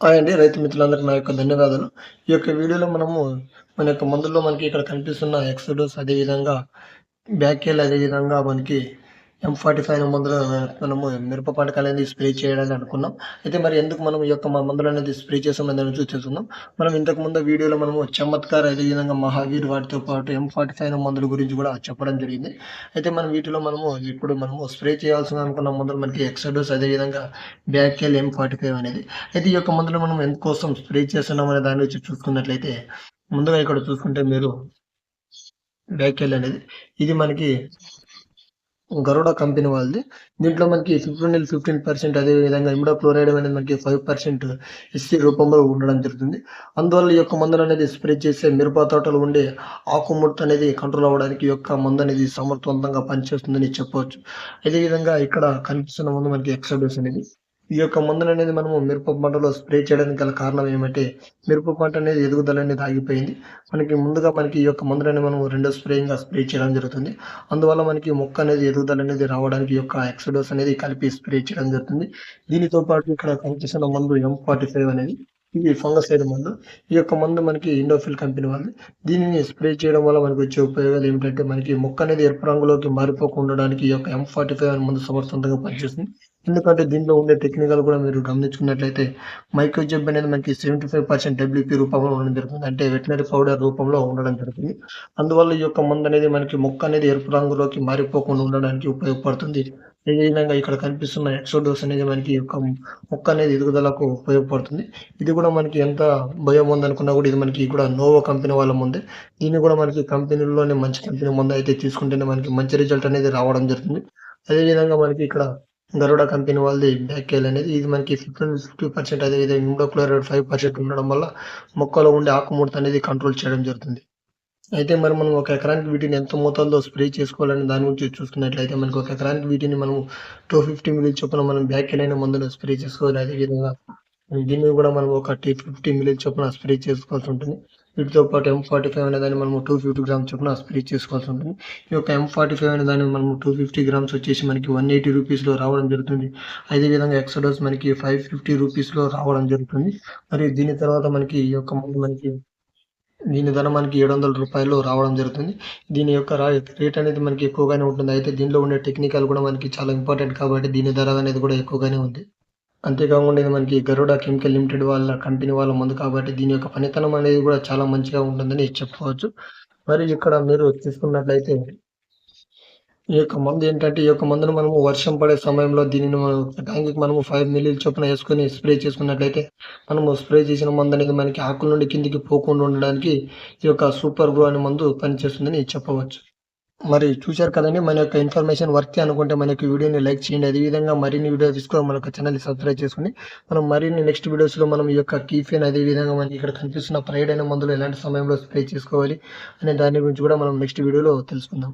Hi అండి రైతు మిత్రులందరికీ నా యొక్క ధన్యవాదాలు. ఈ యొక్క వీడియోలో మనము మన యొక్క మందుల్లో మనకి ఇక్కడ కనిపిస్తున్న ఎక్సడోస్ అదేవిధంగా అదే అదేవిధంగా మనకి ఎం ఫార్టీ ఫైవ్ మందులు మనము మిరప పంటకాలు అనేది స్ప్రే చేయాలని అనుకున్నాం. అయితే మరి ఎందుకు మనం ఈ యొక్క మందులు అనేది స్ప్రే చేసామని అనేది గురించి మనం ఇంతకు ముందు వీడియోలో మనము చమత్కార్ అదేవిధంగా మహావీర్ వాటితో పాటు ఎం ఫార్టీ ఫైవ్ మందుల గురించి కూడా చెప్పడం జరిగింది. అయితే మనం వీటిలో మనము ఇప్పుడు మనము స్ప్రే చేయాల్సిన అనుకున్న మందులు మనకి ఎక్సోడోస్ అదేవిధంగా బ్యాక్కెల్ ఎం ఫార్టీ ఫైవ్ అనేది. అయితే ఈ యొక్క మందులు మనం ఎందుకోసం స్ప్రే చేస్తున్నాం అనే దాని గురించి చూసుకున్నట్లయితే ముందుగా ఇక్కడ చూసుకుంటే మీరు బ్యాక్కెల్ అనేది. ఇది మనకి గరుడ కంపెనీ వాళ్ళది. దీంట్లో మనకి ఫిఫ్టీన్ ఫిఫ్టీన్ పర్సెంట్ అదే విధంగా ఇమిడా క్లోరైడ్ అనేది మనకి ఫైవ్ పర్సెంట్ ఎస్సీ రూపంలో ఉండడం జరుగుతుంది. అందువల్ల ఈ యొక్క మందులు అనేది స్ప్రే చేసే మిరప తోటలు ఉండే ఆకుముడత అనేది కంట్రోల్ అవ్వడానికి ఈ యొక్క మందు అనేది సమర్థవంతంగా పనిచేస్తుందని చెప్పవచ్చు. అదేవిధంగా ఇక్కడ కనిపిస్తున్న ముందు మనకి ఎక్సడోస్ అనేది. ఈ యొక్క మందులు అనేది మనము మిరప పంటలో స్ప్రే చేయడానికి గల కారణం ఏమంటే మిరప పంట అనేది ఎదుగుదల అనేది ఆగిపోయింది. మనకి ముందుగా మనకి ఈ యొక్క మందులని మనం రెండో స్ప్రేయింగ్గా స్ప్రే చేయడం జరుగుతుంది. అందువల్ల మనకి మొక్క అనేది ఎదుగుదల అనేది రావడానికి ఈ యొక్క ఎక్సడోస్ అనేది కలిపి స్ప్రే చేయడం జరుగుతుంది. దీనితో పాటు ఇక్కడ కనిపిస్తున్న మందు ఎం ఫార్టీ ఫైవ్ అనేది ఇది ఫంగసైడ్ మందు. ఈ యొక్క మందు మనకి ఇండోఫిల్ కంపెనీ వాళ్ళు దీనిని స్ప్రే చేయడం వల్ల మనకు వచ్చే ఉపయోగాలు ఏమిటంటే మనకి మొక్క అనేది ఎరుపు రంగులోకి మారిపోకుండా ఉండడానికి ఈ యొక్క ఎం ఫార్టీ ఫైవ్ అనే మందు సమర్థవంతంగా పనిచేస్తుంది. ఎందుకంటే దీంట్లో ఉండే టెక్నికల్ కూడా మీరు గమనించుకున్నట్లయితే మైక్రోజెబ్ అనేది మనకి సెవెంటీ ఫైవ్ పర్సెంట్ డబ్ల్యూపీ రూపంలో ఉండడం జరుగుతుంది. అంటే వెటనరీ పౌడర్ రూపంలో ఉండడం జరుగుతుంది. అందువల్ల ఈ యొక్క మందు అనేది మనకి మొక్క అనేది ఎరుపు రంగులోకి మారిపోకుండా ఉండడానికి ఉపయోగపడుతుంది. అదేవిధంగా ఇక్కడ కనిపిస్తున్న ఎక్సోడోస్ అనేది మనకి యొక్క మొక్క అనేది ఎదుగుదలకు ఉపయోగపడుతుంది. ఇది కూడా మనకి ఎంత భయం ఉందనుకున్నా కూడా ఇది మనకి కూడా నోవో కంపెనీ వాళ్ళ ముందే. దీన్ని కూడా మనకి కంపెనీలోనే మంచి కంపెనీ ముందు అయితే తీసుకుంటేనే మనకి మంచి రిజల్ట్ అనేది రావడం జరుగుతుంది. అదేవిధంగా మనకి ఇక్కడ గరుడ కంపెనీ వాళ్ళది బ్యాక్కేల్ అనేది ఇది మనకి ఫిఫ్టీన్ ఫిఫ్టీ పర్సెంట్ అదేవిధంగా ఇండోక్లోరైడ్ ఫైవ్ పర్సెంట్ ఉండడం వల్ల మొక్కలో ఉండే ఆకుముడత అనేది కంట్రోల్ చేయడం జరుగుతుంది. అయితే మరి మనం ఒక ఎకరానికి వీటిని ఎంత మోతాదులో స్ప్రే చేసుకోవాలని దాని గురించి చూసుకున్నట్లయితే మనకి ఒక ఎకరానికి వీటిని మనం టూ ఫిఫ్టీ మిల్లీ చొప్పున మనం బ్యాక్కేల్ అయిన మందులు స్ప్రే చేసుకోవాలి. అదేవిధంగా దీన్ని కూడా మనం ఒక టీ ఫిఫ్టీ మిల్లీ చొప్పున స్ప్రే చేసుకోవాల్సి ఉంటుంది. వీటితో పాటు ఎం ఫార్టీ ఫైవ్ అనే దాన్ని మనం టూ ఫిఫ్టీ గ్రామ్స్ చొప్పున స్ప్రే చేసుకోవాల్సి ఉంటుంది. ఈ యొక్క ఎం ఫార్టీ ఫైవ్ అనే దాన్ని మనం టూ ఫిఫ్టీ గ్రామ్స్ వచ్చేసి మనకి వన్ ఎయిటీ రూపీస్లో రావడం జరుగుతుంది. అదేవిధంగా ఎక్సడోస్ మనకి ఫైవ్ ఫిఫ్టీ రూపీస్లో రావడం జరుగుతుంది. మరి దీని తర్వాత మనకి ఈ యొక్క మందు మనకి దీని ధర మనకి ఏడు వందల రూపాయలు రావడం జరుగుతుంది. దీని యొక్క రేట్ అనేది మనకి ఎక్కువగానే ఉంటుంది. అయితే దీనిలో ఉండే టెక్నికల్ కూడా మనకి చాలా ఇంపార్టెంట్ కాబట్టి దీని ధర అనేది కూడా ఎక్కువగానే ఉంది. అంతేకాకుండా ఇది మనకి గరుడ కెమికల్ లిమిటెడ్ వాళ్ళ కంపెనీ వాళ్ళ ముందు కాబట్టి దీని యొక్క పనితనం అనేది కూడా చాలా మంచిగా ఉంటుందని చెప్పుకోవచ్చు. మరి ఇక్కడ మీరు చూసుకున్నట్లయితే ఈ యొక్క మందు ఏంటంటే ఈ యొక్క మందును మనము వర్షం పడే సమయంలో దీనిని మనం ట్యాంక్కి మనము ఫైవ్ మిల్లీ చొప్పున వేసుకొని స్ప్రే చేసుకున్నట్లయితే మనము స్ప్రే చేసిన మందు అనేది మనకి ఆకుల నుండి కిందికి పోకుండా ఉండడానికి ఈ యొక్క సూపర్ గ్రో అనే మందు పనిచేస్తుందని చెప్పవచ్చు. మరి చూశారు కదండి మన యొక్క ఇన్ఫర్మేషన్ వర్క్ అనుకుంటే మన యొక్క వీడియోని లైక్ చేయండి. అదేవిధంగా మరిన్ని వీడియోస్ తీసుకోవాలి మన యొక్క ఛానల్ని సబ్స్క్రైబ్ చేసుకుని మనం మరిన్ని నెక్స్ట్ వీడియోస్లో మనం ఈ యొక్క కీఫెన్ అదేవిధంగా మనకి ఇక్కడ కనిపిస్తున్న ప్రైడ్ అయిన మందులు ఎలాంటి సమయంలో స్ప్రే చేసుకోవాలి అనే దాని గురించి కూడా మనం నెక్స్ట్ వీడియోలో తెలుసుకుందాం.